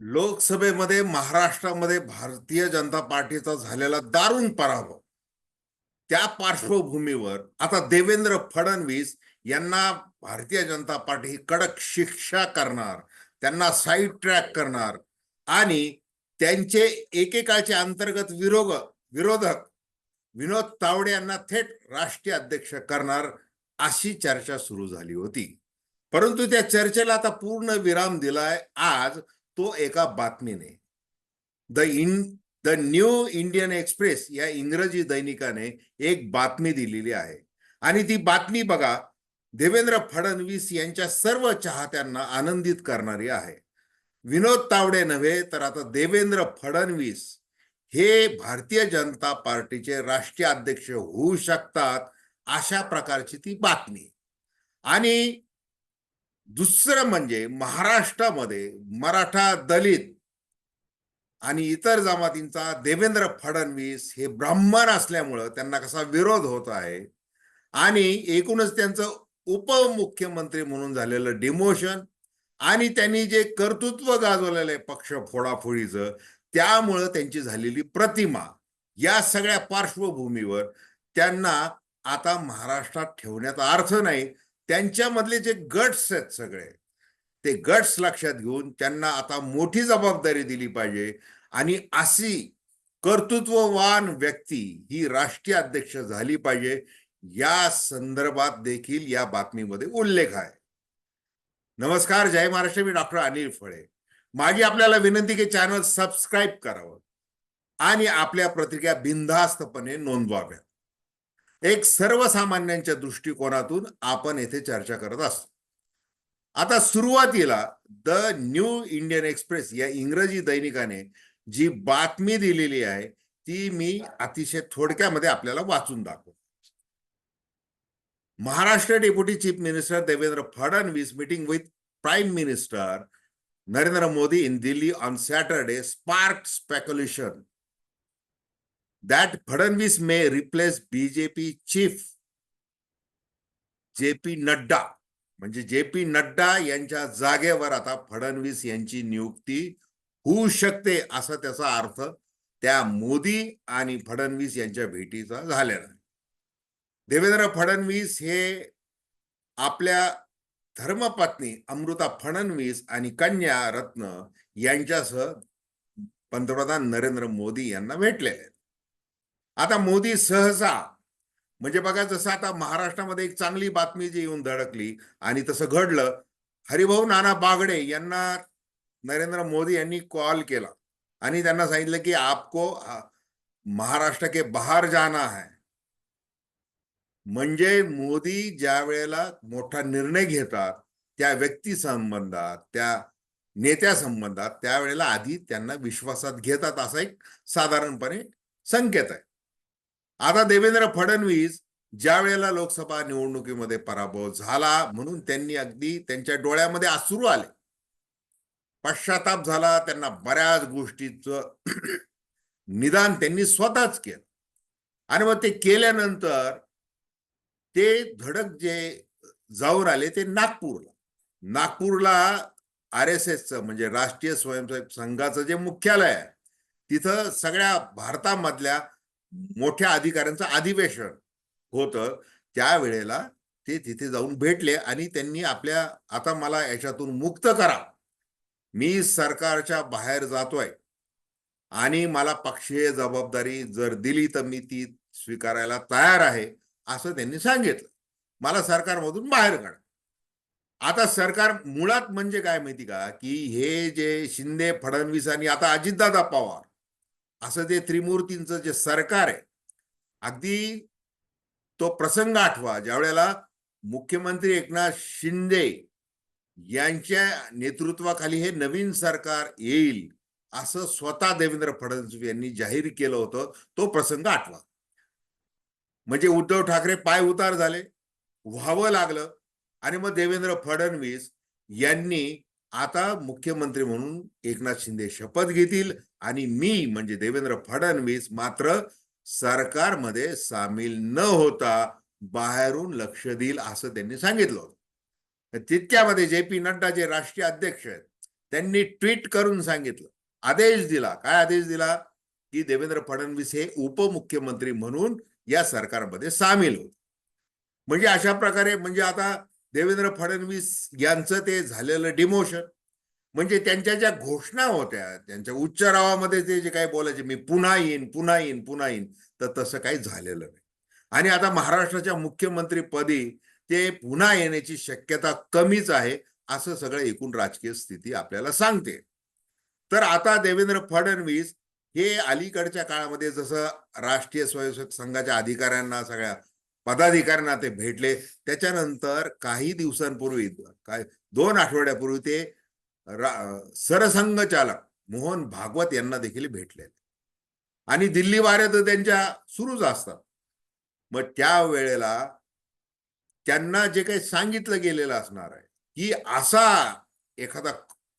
लोकसभेमध्ये महाराष्ट्रामध्ये भारतीय जनता पार्टीचा झालेला दारुण पराभव. त्या पार्श्वभूमीवर आता देवेंद्र फडणवीस यांना भारतीय जनता पार्टी ही कडक शिक्षा करणार त्यांना साईड ट्रॅक करणार आणि त्यांचे एकेकाळचे अंतर्गत विरोग विरोधक विनोद तावडे यांना थेट राष्ट्रीय अध्यक्ष करणार अशी चर्चा सुरू झाली होती. परंतु त्या चर्चेला आता पूर्ण विराम दिलाय. आज तो एका बातमीने. The in the new Indian Express या इंग्रजी दैनिकाने एक बातमी दिलेली आहे. आणि ती बातमी बघा देवेंद्र फडणवीस यांच्या सर्व चाहत्यांना आनंदित करणारी आहे. विनोद तावडे नव्हे तर आता देवेंद्र फडणवीस हे भारतीय जनता पार्टीचे राष्ट्रीय अध्यक्ष होऊ शकतात अशा प्रकारची ती बातमी. आणि दुसरं म्हणजे महाराष्ट्रामध्ये मराठा दलित आणि इतर जमातींचा देवेंद्र फडणवीस हे ब्राह्मण असल्यामुळं त्यांना कसा विरोध होत आहे आणि एकूणच त्यांचं उपमुख्यमंत्री म्हणून झालेलं डिमोशन आणि त्यांनी जे कर्तृत्व गाजवलेलं आहे पक्ष फोडाफोडीचं त्यामुळं त्यांची झालेली प्रतिमा या सगळ्या पार्श्वभूमीवर त्यांना आता महाराष्ट्रात ठेवण्याचा अर्थ नाही. त्यांच्यामधले जे गट्स आहेत सगळे ते गट्स लक्षात घेऊन त्यांना आता मोठी जबाबदारी दिली पाहिजे. आणि अशी कर्तृत्ववान व्यक्ती ही राष्ट्रीय अध्यक्ष झाली पाहिजे या संदर्भात देखील या बातमीमध्ये उल्लेख आहे. नमस्कार जय महाराष्ट्र. मी डॉक्टर अनिल फळे. माझी आपल्याला विनंती की चॅनल सबस्क्राईब करावं आणि आपल्या प्रतिक्रिया बिनधास्तपणे नोंदवाव्या एक सर्वसामान्यांच्या दृष्टिकोनातून आपण येथे चर्चा करत असतो. आता सुरुवातीला द न्यू इंडियन एक्सप्रेस या इंग्रजी दैनिकाने जी बातमी दिलेली आहे ती मी अतिशय थोडक्यामध्ये आपल्याला वाचून दाखवतो. Maharashtra deputy chief minister Devendra Fadnavis meeting with prime minister Narendra Modi in Delhi on Saturday spark speculation. That Fadणवीस may replace BJP chief JP Nadda म्हणजे जे पी नड्डा यांच्या जागेवर आता फडणवीस यांची नियुक्ती होऊ शकते असा त्याचा अर्थ त्या मोदी आणि फडणवीस यांच्या भेटीचा झालेला देवेंद्र फडणवीस हे आपल्या धर्मपत्नी अमृता फडणवीस आणि कन्या रत्न यांच्यासह पंतप्रधान नरेंद्र मोदी यांना भेटलेले आहेत आता मोदी सहसा म्हणजे बघा जसं आता महाराष्ट्रामध्ये एक चांगली बातमी जी येऊन धडकली आणि तसं घडलं हरिभाऊ नाना बागडे यांना नरेंद्र मोदी यांनी कॉल केला आणि त्यांना सांगितलं की आपको महाराष्ट्र के बाहेर जाना है. म्हणजे मोदी ज्या वेळेला मोठा निर्णय घेतात त्या व्यक्ती संबंधात त्या नेत्या संबंधात त्यावेळेला आधी त्यांना विश्वासात घेतात असा एक साधारणपणे संकेत आहे. आता देवेंद्र फडणवीस ज्या वेळेला लोकसभा निवडणुकीमध्ये पराभव झाला म्हणून त्यांनी अगदी त्यांच्या डोळ्यामध्ये अश्रू आले. पश्चाताप झाला त्यांना बऱ्याच गोष्टीचं निदान त्यांनी स्वतःच केलं. आणि मग ते केल्यानंतर ते धडक जे जाऊन आले ते नागपूरला. नागपूरला आर एस एसचं म्हणजे राष्ट्रीय स्वयंसेवक संघाचं जे मुख्यालय आहे तिथं सगळ्या भारतामधल्या मोठ्या अधिकाऱ्यांचं अधिवेशन होतं. त्यावेळेला ते तिथे जाऊन भेटले आणि त्यांनी आपल्या आता मला याच्यातून मुक्त करा. मी सरकारच्या बाहेर जातोय. आणि मला पक्षीय जबाबदारी जर दिली तर मी ती स्वीकारायला तयार आहे असं त्यांनी सांगितलं. मला सरकारमधून बाहेर काढ. आता सरकार मुळात म्हणजे काय माहिती का? की हे जे शिंदे फडणवीस आणि आता अजितदादा पवार असं ते त्रिमूर्तींचं जे सरकार आहे अगदी तो प्रसंग आठवा ज्या वेळेला मुख्यमंत्री एकनाथ शिंदे यांच्या नेतृत्वाखाली हे नवीन सरकार येईल असं स्वतः देवेंद्र फडणवीस यांनी जाहीर केलं होतं तो प्रसंग आठवा. म्हणजे उद्धव ठाकरे पाय उतार झाले व्हावं लागलं आणि मग देवेंद्र फडणवीस यांनी आता मुख्यमंत्री म्हणून एकनाथ शिंदे शपथ घेतील आणि मी म्हणजे देवेंद्र फडणवीस मात्र सरकारमध्ये सामील न होता बाहेरून लक्ष देईल असं त्यांनी सांगितलं होतं. तितक्यामध्ये जे पी नड्डा जे राष्ट्रीय अध्यक्ष आहेत त्यांनी ट्विट करून सांगितलं. आदेश दिला. काय आदेश दिला? की देवेंद्र फडणवीस हे उपमुख्यमंत्री म्हणून या सरकारमध्ये सामील होते म्हणजे अशा प्रकारे म्हणजे आता देवेंद्र फडणवीस यांचं ते झालेलं डिमोशन म्हणजे त्यांच्या ज्या घोषणा होत्या त्यांच्या उच्चारावामध्ये ते जे काही बोलायचे मी पुन्हा येईन पुन्हा येईन पुन्हा येईन तर तसं काही झालेलं नाही. आणि आता महाराष्ट्राच्या मुख्यमंत्रीपदी ते पुन्हा येण्याची शक्यता कमीच आहे असं सगळं एकूण राजकीय स्थिती आपल्याला सांगते. तर आता देवेंद्र फडणवीस हे अलीकडच्या काळामध्ये जसं राष्ट्रीय स्वयंसेवक संघाच्या अधिकाऱ्यांना सगळ्या पदाधिकाऱ्यांना ते भेटले. त्याच्यानंतर काही दिवसांपूर्वी काय दोन आठवड्यापूर्वी ते सरसंघचालक मोहन भागवत यांना देखील भेटले. आणि दिल्ली वाऱ्या तर त्यांच्या सुरूच असतात. मग त्या वेळेला त्यांना जे काही सांगितलं गेलेलं असणार आहे की असा एखादा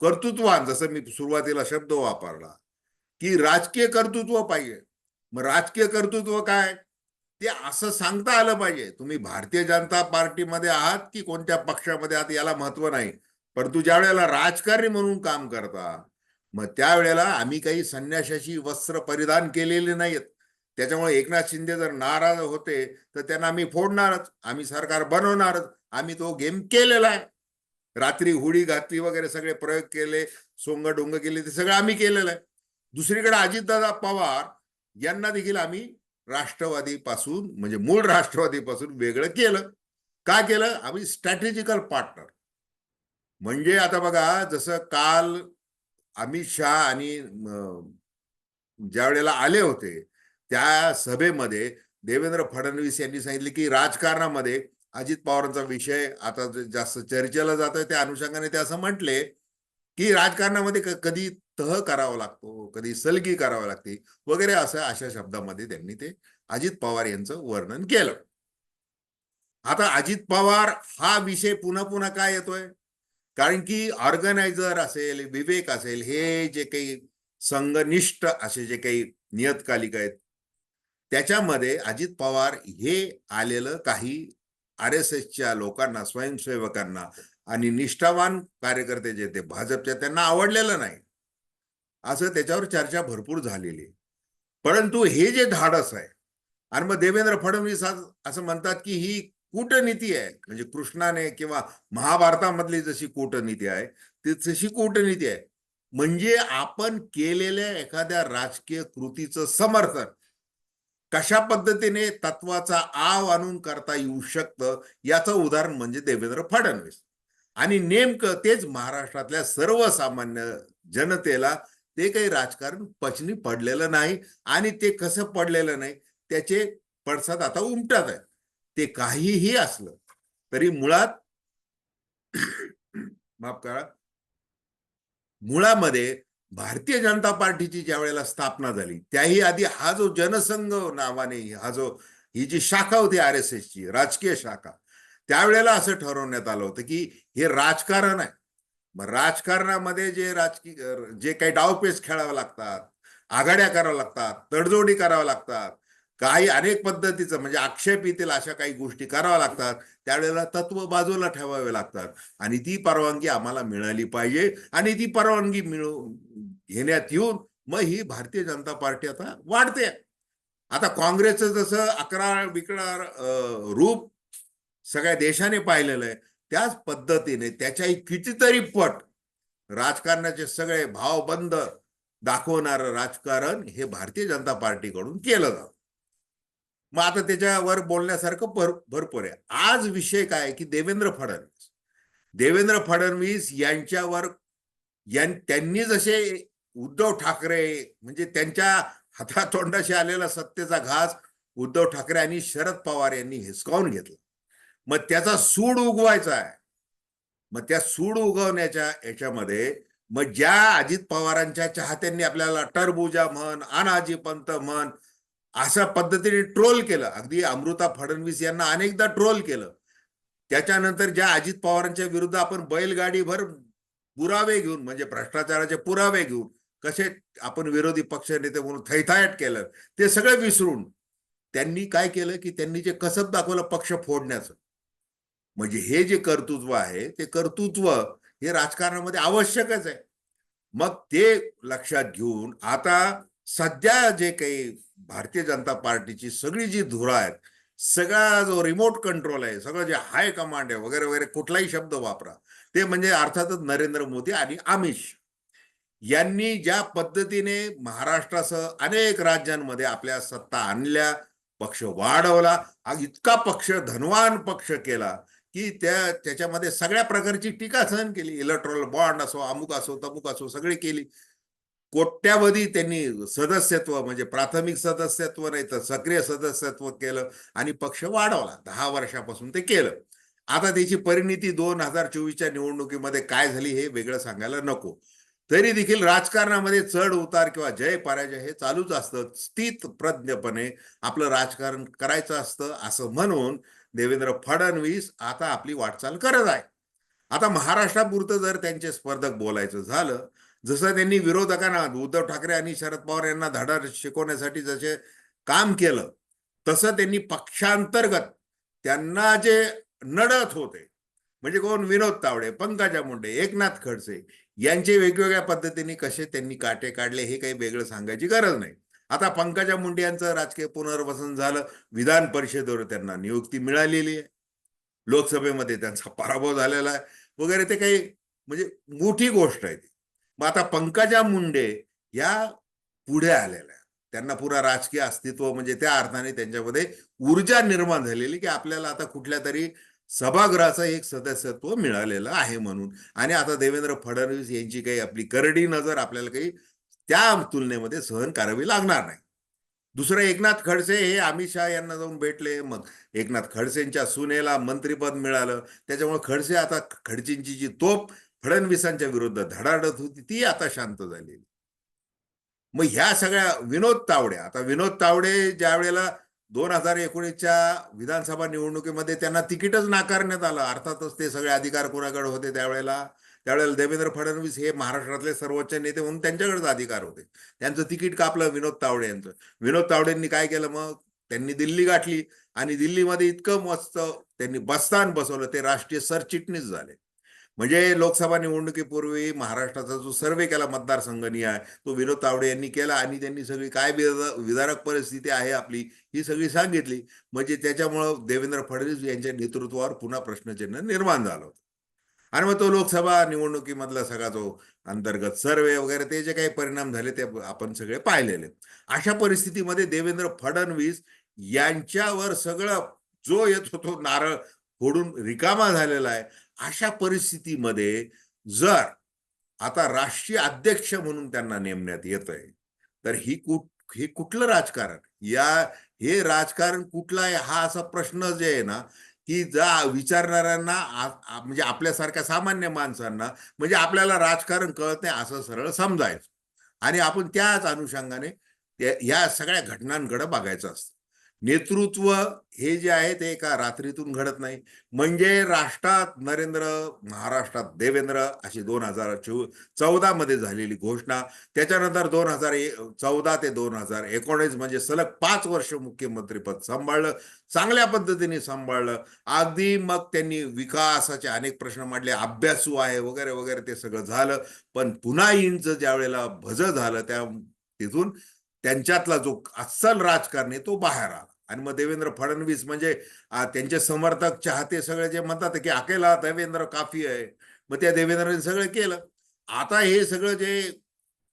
कर्तृत्वान जसं मी सुरुवातीला शब्द वापरला की राजकीय कर्तृत्व पाहिजे. मग राजकीय कर्तृत्व काय? ते असं सांगता आलं पाहिजे. तुम्ही भारतीय जनता पार्टीमध्ये आहात की कोणत्या पक्षामध्ये आहात याला महत्त्व नाही. परंतु ज्या वेळेला राजकारणी म्हणून काम करता मग त्यावेळेला आम्ही काही संन्याशाची वस्त्र परिधान केलेले नाहीत. त्याच्यामुळे एकनाथ शिंदे जर नाराज होते तर त्यांना आम्ही फोडणारच. आम्ही सरकार बनवणारच. आम्ही तो गेम केलेला आहे. रात्री हुडी घातली वगैरे सगळे प्रयोग केले सोंग डोंग केले ते सगळं आम्ही केलेलं आहे. दुसरीकडे अजितदादा पवार यांना देखील आम्ही राष्ट्रवादीपासून म्हणजे मूळ राष्ट्रवादीपासून वेगळं केलं. का केलं? आम्ही स्ट्रॅटेजिकल पार्टनर म्हणजे आता बघा जसं काल अमित शहा आणि ज्या वेळेला आले होते त्या सभेमध्ये देवेंद्र फडणवीस यांनी सांगितले की राजकारणामध्ये अजित पवारांचा विषय आता जास्त चर्चेला जातोय त्या अनुषंगाने ते असं म्हटले की राजकारणामध्ये कधी तह करावा लागतो कधी सलगी करावी लागते वगैरे असं अशा शब्दामध्ये त्यांनी ते अजित पवार यांचं वर्णन केलं. आता अजित पवार हा विषय पुन्हा पुन्हा काय येतोय? कारण की ऑर्गनायझर असेल विवेक असेल हे जे काही संघनिष्ठ असे जे काही नियतकालिक आहेत त्याच्यामध्ये अजित पवार हे आलेलं काही आर एस एसच्या लोकांना स्वयंसेवकांना आणि निष्ठावान कार्यकर्ते जे ते भाजपच्या त्यांना आवडलेलं नाही. असं त्याच्यावर चर्चा भरपूर झालेली आहे. परंतु हे जे धाडस आहे आणि मग देवेंद्र फडणवीस आज असं म्हणतात की ही कूटनीती आहे म्हणजे कृष्णाने किंवा महाभारतामधली जशी कूटनीती आहे ती तशी कूटनीती आहे. म्हणजे आपण केलेल्या एखाद्या राजकीय कृतीचं समर्थन कशा पद्धतीने तत्वाचा आव आणून करता येऊ शकतं याचं उदाहरण म्हणजे देवेंद्र फडणवीस. आणि नेमकं तेच महाराष्ट्रातल्या सर्वसामान्य जनतेला ते काही राजकारण पचनी पडलेलं नाही आणि ते कसं पडलेलं नाही त्याचे पडसाद आता उमटत आहे ते काहीही असलं तरी मुळात माफ करा मुळामध्ये भारतीय जनता पार्टीची ज्या वेळेला स्थापना झाली त्याही आधी हा जो जनसंघ नावाने हा जो ही जी शाखा होती आर एस एसची राजकीय शाखा त्यावेळेला असं ठरवण्यात आलं होतं की हे राजकारण आहे. मग राजकारणामध्ये जे राजकीय जे काही डावपेच खेळावे लागतात आघाड्या कराव्या लागतात तडजोडी कराव्या लागतात काही अनेक पद्धतीचं म्हणजे आक्षेप येतील अशा काही गोष्टी कराव्या लागतात त्यावेळेला तत्व बाजूला ठेवावे लागतात. आणि ती परवानगी आम्हाला मिळाली पाहिजे आणि ती परवानगी मिळू घेण्यात येऊन मग ही भारतीय जनता पार्टी आता वाढते. आता काँग्रेसचं जसं अकरा विकरा रूप सगळ्या देशाने पाहिलेलं आहे. त्याच पद्धतीने त्याच्याही कितीतरी पट राजकारणाचे सगळे भावबंद दाखवणारं राजकारण हे भारतीय जनता पार्टीकडून केलं जातं. मग आता त्याच्यावर बोलण्यासारखं भर भरपूर आहे. आज विषय काय की देवेंद्र फडणवीस. देवेंद्र फडणवीस यांच्यावर यां त्यांनी जसे उद्धव ठाकरे म्हणजे त्यांच्या हातातोंडाशी आलेला सत्तेचा घास उद्धव ठाकरे आणि शरद पवार यांनी हिसकावून घेतला. मग त्याचा सूड उगवायचा आहे. मग त्या सूड उगवण्याच्या याच्यामध्ये मग ज्या अजित पवारांच्या चाहत्यांनी आपल्याला टरबुजा म्हण अनाजी पंत म्हण अशा पद्धतीने ट्रोल केलं. अगदी अमृता फडणवीस यांना अनेकदा ट्रोल केलं. त्याच्यानंतर ज्या अजित पवारांच्या विरुद्ध आपण बैलगाडीभर पुरावे घेऊन म्हणजे भ्रष्टाचाराचे पुरावे घेऊन कसे आपण विरोधी पक्ष नेते म्हणून थैथायट केलं ते सगळं विसरून त्यांनी काय केलं की त्यांनी जे कसब दाखवलं पक्ष फोडण्याचं. म्हणजे हे जे कर्तृत्व आहे ते कर्तृत्व हे राजकारणामध्ये आवश्यकच आहे. मग ते लक्षात घेऊन आता सध्या जे काही भारतीय जनता पार्टीची सगळी जी धुरा आहेत सगळा जो रिमोट कंट्रोल आहे सगळं जे हाय कमांड आहे वगैरे वगैरे कुठलाही शब्द वापरा. ते म्हणजे अर्थातच नरेंद्र मोदी आणि आमिष यांनी ज्या पद्धतीने महाराष्ट्रासह अनेक राज्यांमध्ये आपल्या सत्ता आणल्या पक्ष वाढवला इतका पक्ष धनवान पक्ष केला की त्या त्याच्यामध्ये सगळ्या प्रकारची टीका सहन केली. इलेक्ट्रॉल बॉन्ड असो अमुक असो तमुक असो सगळी केली. कोट्यावधी त्यांनी सदस्यत्व म्हणजे प्राथमिक सदस्यत्व नाही तर सक्रिय सदस्यत्व केलं आणि पक्ष वाढवला. दहा वर्षापासून ते केलं. आता त्याची परिणिती दोन हजार चोवीसच्या निवडणुकीमध्ये काय झाली हे वेगळं सांगायला नको. तरी देखील राजकारणामध्ये चढ उतार किंवा जय पराजय हे चालूच असतं. स्थित प्रज्ञपणे आपलं राजकारण करायचं असतं असं म्हणून देवेंद्र फडणवीस आता आपली वाटचाल करत आहे. आता महाराष्ट्रापुरतं जर त्यांचे स्पर्धक बोलायचं झालं जसं त्यांनी विरोधकांना उद्धव ठाकरे आणि शरद पवार यांना धडा शिकवण्यासाठी जसे काम केलं तसं त्यांनी पक्षांतर्गत त्यांना जे नडत होते म्हणजे कोण विनोद तावडे पंकजा मुंडे एकनाथ खडसे यांचे वेगवेगळ्या पद्धतीने कसे त्यांनी काटे काढले हे काही वेगळं सांगायची गरज नाही. आता पंकजा मुंडे यांचं राजकीय पुनर्वसन झालं. विधान परिषदेवर त्यांना नियुक्ती मिळालेली आहे. लोकसभेमध्ये त्यांचा पराभव झालेला आहे. वगैरे ते काही म्हणजे मोठी गोष्ट आहे ती. मग आता पंकजा मुंडे या पुढे आलेल्या आहेत. त्यांना पुरा राजकीय अस्तित्व म्हणजे त्या अर्थाने त्यांच्यामध्ये ऊर्जा निर्माण झालेली की आपल्याला आता कुठल्या तरी सभागृहाचं एक सदस्यत्व मिळालेलं आहे म्हणून. आणि आता देवेंद्र फडणवीस यांची काही आपली करडी नजर आपल्याला काही त्या तुलनेमध्ये सहन करावी लागणार नाही. दुसरं एकनाथ खडसे हे अमित शहा यांना जाऊन भेटले मग एकनाथ खडसेंच्या सुनेला मंत्रीपद मिळालं. त्याच्यामुळे खडसे आता खडसेंची जी तोप फडणवीसांच्या विरुद्ध धडाडत होती ती आता शांत झालेली. मग ह्या सगळ्या विनोद तावडे आता विनोद तावडे ज्या वेळेला दोन हजार एकोणीसच्या विधानसभा निवडणुकीमध्ये त्यांना तिकीटच नाकारण्यात आलं अर्थातच ते सगळे अधिकार कोणाकडे होते त्यावेळेला? त्यावेळेला देवेंद्र फडणवीस हे महाराष्ट्रातले सर्वोच्च नेते म्हणून त्यांच्याकडेच अधिकार होते. त्यांचं तिकीट कापलं विनोद तावडे यांचं. विनोद तावडेंनी काय केलं मग? त्यांनी दिल्ली गाठली आणि दिल्लीमध्ये इतकं मस्त त्यांनी बस्तान बसवलं ते राष्ट्रीय सरचिटणीस झाले. म्हणजे लोकसभा निवडणुकीपूर्वी महाराष्ट्राचा जो सर्वे केला मतदारसंघनी आहे तो विनोद तावडे यांनी केला आणि त्यांनी सगळी काय विदारक विधारक परिस्थिती आहे आपली ही सगळी सांगितली. म्हणजे त्याच्यामुळं देवेंद्र फडणवीस यांच्या नेतृत्वावर पुन्हा प्रश्नचिन्ह निर्माण झालं होतं. आणि मग तो लोकसभा निवडणुकीमधला सगळा जो अंतर्गत सर्वे वगैरे ते जे काही परिणाम झाले ते आपण सगळे पाहिलेले. अशा परिस्थितीमध्ये देवेंद्र फडणवीस यांच्यावर सगळं जो येत होतो नारळ फोडून रिकामा झालेला आहे अशा परिस्थितीमध्ये जर आता राष्ट्रीय अध्यक्ष म्हणून त्यांना नेमण्यात येत आहे तर ही कुठ हे कुठलं राजकारण? या हे राजकारण कुठलं आहे? हा असा प्रश्न जे आहे ना की जा विचारणाऱ्यांना म्हणजे आपल्यासारख्या सामान्य माणसांना म्हणजे आपल्याला राजकारण कळत नाही असं सरळ समजायचं. आणि आपण त्याच अनुषंगाने या सगळ्या घटनांकडे बघायचं असतं. नेतृत्व हे जे आहे ते एका रात्रीतून घडत नाही. म्हणजे राष्ट्रात नरेंद्र महाराष्ट्रात देवेंद्र अशी दोन हजार चौदा मध्ये झालेली घोषणा. त्याच्यानंतर दोन हजार चौदा ते दोन हजार एकोणीस म्हणजे सलग पाच वर्ष मुख्यमंत्रीपद सांभाळलं चांगल्या पद्धतीने सांभाळलं. अगदी मग त्यांनी विकासाचे अनेक प्रश्न मांडले अभ्यासू आहे वगैरे वगैरे ते सगळं झालं. पण पुन्हा इंच ज्या वेळेला भज झालं त्या तिथून त्यांच्यातला जो अस्सल राजकारणी आहे तो बाहेर आला. आणि मग देवेंद्र फडणवीस म्हणजे त्यांचे समर्थक चाहते सगळे जे म्हणतात की अकेला देवेंद्र काफी आहे. मग त्या देवेंद्रने सगळं केलं. आता हे सगळं जे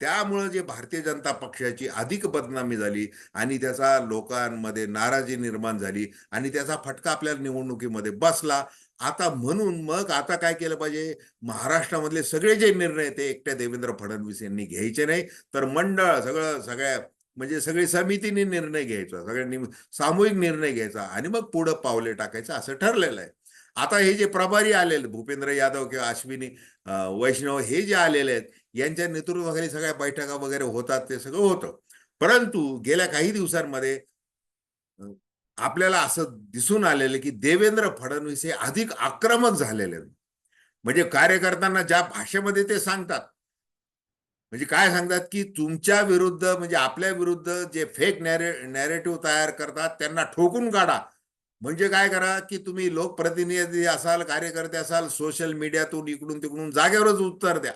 त्यामुळं जे भारतीय जनता पक्षाची अधिक बदनामी झाली आणि त्याचा लोकांमध्ये नाराजी निर्माण झाली आणि त्याचा फटका आपल्या निवडणुकीमध्ये बसला. आता म्हणून मग आता काय केलं पाहिजे? महाराष्ट्रामधले सगळे जे निर्णय ते एकट्या देवेंद्र फडणवीस यांनी घ्यायचे नाही. तर मंडळ सगळं सगळ्या म्हणजे सगळी समितीने निर्णय घ्यायचा सगळ्यांनी सामूहिक निर्णय घ्यायचा आणि मग पुढं पावले टाकायचं असं ठरलेलं आहे. आता हे जे प्रभारी आलेले भूपेंद्र यादव किंवा अश्विनी वैष्णव हे जे आलेले आहेत यांच्या नेतृत्वाखाली सगळ्या बैठका वगैरे होतात ते सगळं होतं. परंतु गेल्या काही दिवसांमध्ये आपल्याला असं दिसून आलेलं की देवेंद्र फडणवीस हे अधिक आक्रमक झालेले म्हणजे कार्यकर्त्यांना ज्या भाषेमध्ये ते सांगतात म्हणजे काय सांगतात की तुमच्या विरुद्ध म्हणजे आपल्या विरुद्ध जे फेक नॅरे नॅरेटिव्ह तयार करतात त्यांना ठोकून काढा. म्हणजे काय करा की तुम्ही लोकप्रतिनिधी असाल कार्यकर्ते असाल सोशल मीडियातून इकडून तिकडून जागेवरच उत्तर द्या.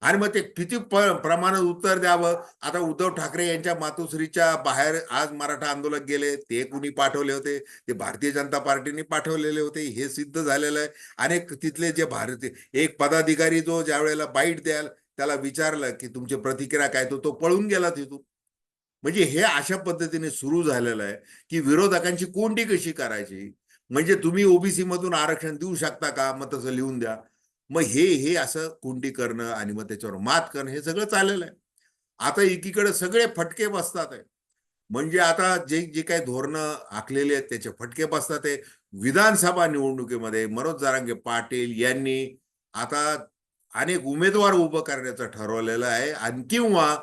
आणि मग ते किती प- प्रमाणात उत्तर द्यावं? आता उद्धव ठाकरे यांच्या मातोश्रीच्या बाहेर आज मराठा आंदोलक गेले ते कुणी पाठवले होते? ते भारतीय जनता पार्टीने पाठवलेले होते हे सिद्ध झालेलं आहे. अनेक तिथले जे भारतीय एक पदाधिकारी जो ज्या वेळेला बाईट द्याल त्याला विचारलं की तुमची प्रतिक्रिया काय तो तो पळून गेला तिथून. म्हणजे हे अशा पद्धतीने सुरू झालेलं आहे की विरोधकांची कोंडी कशी करायची? म्हणजे तुम्ही ओबीसी मधून आरक्षण देऊ शकता का? मग तसं लिहून द्या. मग हे हे असं कोंडी करणं आणि मग त्याच्यावर मात करणं हे सगळं चाललेलं आहे. आता एकीकडे सगळे फटके बसतात आहे. म्हणजे आता जे जे काही धोरणं आखलेले आहेत त्याचे फटके बसतात आहे. विधानसभा निवडणुकीमध्ये मनोज जारांगे पाटील यांनी आता अनेक उमेदवार उभं करण्याचं ठरवलेलं आहे. आणि किंवा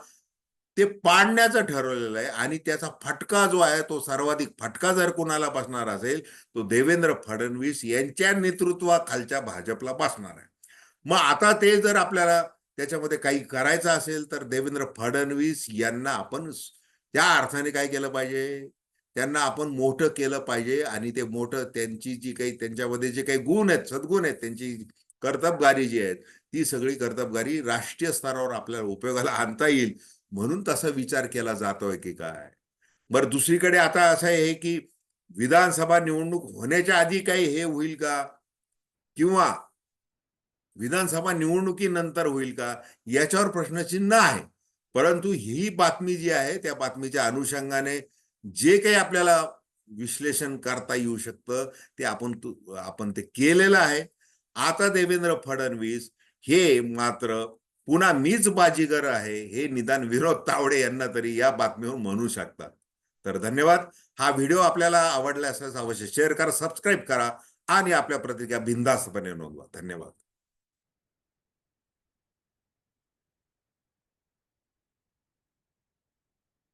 ते पाडण्याचं ठरवलेलं आहे. आणि त्याचा फटका जो आहे तो सर्वाधिक फटका जर कोणाला बसणार असेल तो देवेंद्र फडणवीस यांच्या नेतृत्वाखालच्या भाजपला बसणार आहे. मग आता ते जर आपल्याला त्याच्यामध्ये काही करायचं असेल तर देवेंद्र फडणवीस यांना आपण त्या अर्थाने काय केलं पाहिजे? त्यांना आपण मोठं केलं पाहिजे. आणि ते मोठं त्यांची जी काही त्यांच्यामध्ये जे काही गुण आहेत सद्गुण आहेत त्यांची कर्तबगारी जी आहेत ती सगळी कर्तबगारी राष्ट्रीय स्तरावर आपल्याला उपयोगाला आणता येईल म्हणून तसा विचार केला जातोय की काय. बरं दुसरीकडे आता असं आहे की विधानसभा निवडणूक होण्याच्या आधी काही हे होईल का? किंवा विधानसभा निवडणुकीनंतर होईल का? याच्यावर प्रश्नचिन्ह आहे. परंतु ही बातमी जी आहे त्या बातमीच्या अनुषंगाने जे काही आपल्याला विश्लेषण करता येऊ शकतं ते आपण आपण ते केलेलं आहे. आता देवेंद्र फडणवीस हे मात्र पुन्हा मीच बाजीगर आहे हे निदान विनोद तावडे यांना तरी या बातमीवर म्हणू शकतात. तर धन्यवाद. हा व्हिडिओ आपल्याला आवडला असल्यास अवश्य शेअर करा सबस्क्राईब करा आणि आपल्या प्रतिक्रिया बिंदास्तपणे नोंदवा. धन्यवाद.